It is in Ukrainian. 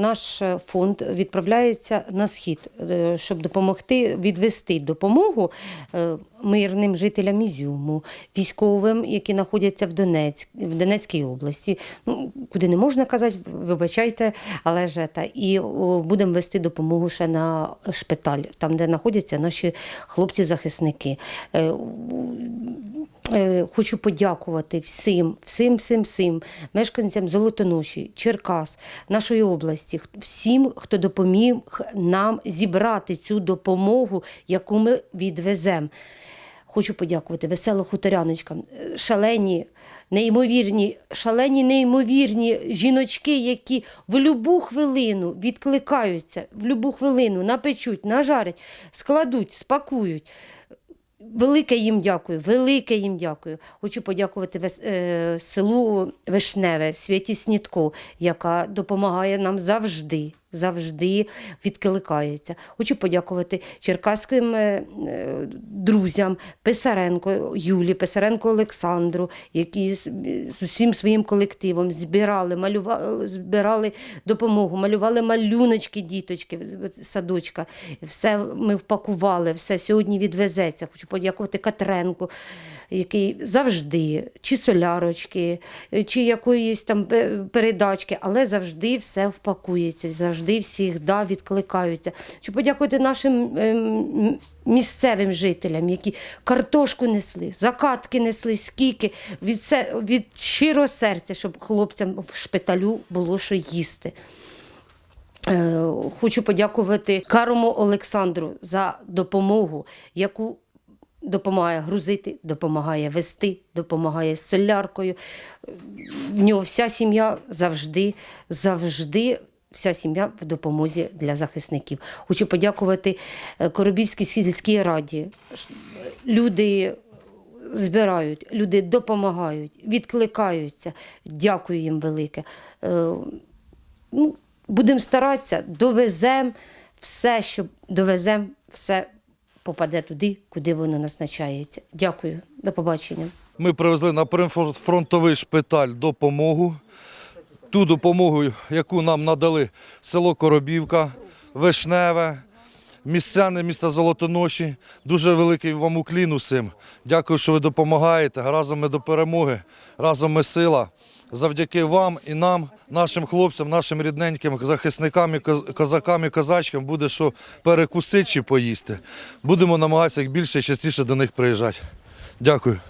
наш е, фонд відправляється на схід, е, щоб допомогти відвести допомогу е, мирним жителям Ізюму, військовим, які знаходяться в Донецьк, в Донецькій області. Ну, куди не можна казати, вибачайте, але ж та і будемо вести допомогу ще на шпиталь, там, де знаходяться наші хлопці-захисники. Е, Хочу подякувати всім, всім, всім, всім мешканцям Золотоноші, Черкас, нашої області, всім, хто допоміг нам зібрати цю допомогу, яку ми відвеземо. Хочу подякувати весело хуторяночкам, е, шалені, неймовірні, шалені, неймовірні жіночки, які в любу хвилину відкликаються, в любу хвилину напечуть, нажарять, складуть, спакують. Велике їм дякую, велике їм дякую. Хочу подякувати вес- е, селу Вишневе, Святі Снітко, яка допомагає нам завжди, завжди відкликається. Хочу подякувати черкаським е, е, друзям Писаренко Юлі, Писаренко Олександру, які з, усім своїм колективом збирали, малювали, збирали допомогу, малювали малюночки, діточки, садочка. Все ми впакували, все сьогодні відвезеться. Хочу подякувати Катренку, який завжди, чи солярочки, чи якоїсь там передачки, але завжди все впакується, завжди всіх да, відкликаються. Хочу подякувати нашим ем, місцевим жителям, які картошку несли, закатки несли, скільки від, від щирого серця, щоб хлопцям в шпиталю було що їсти. Е, Хочу подякувати Карому Олександру за допомогу, яку допомагає грузити, допомагає вести, допомагає з соляркою. В нього вся сім'я завжди, завжди. Вся сім'я в допомозі для захисників. Хочу подякувати е, Коробівській сільській раді. Люди збирають, люди допомагають, відкликаються. Дякую їм велике. Е, ну, будемо старатися, довеземо все, що довеземо, все попаде туди, куди воно назначається. Дякую, до побачення. Ми привезли на прифронтовий шпиталь допомогу. Ту допомогу, яку нам надали село Коробівка, Вишневе, містяни міста Золотоноші. Дуже великий вам уклін усім. Дякую, що ви допомагаєте. Разом ми до перемоги, разом ми сила. Завдяки вам і нам, нашим хлопцям, нашим рідненьким захисникам, козакам і козачкам буде що перекусити чи поїсти. Будемо намагатися як більше і частіше до них приїжджати. Дякую.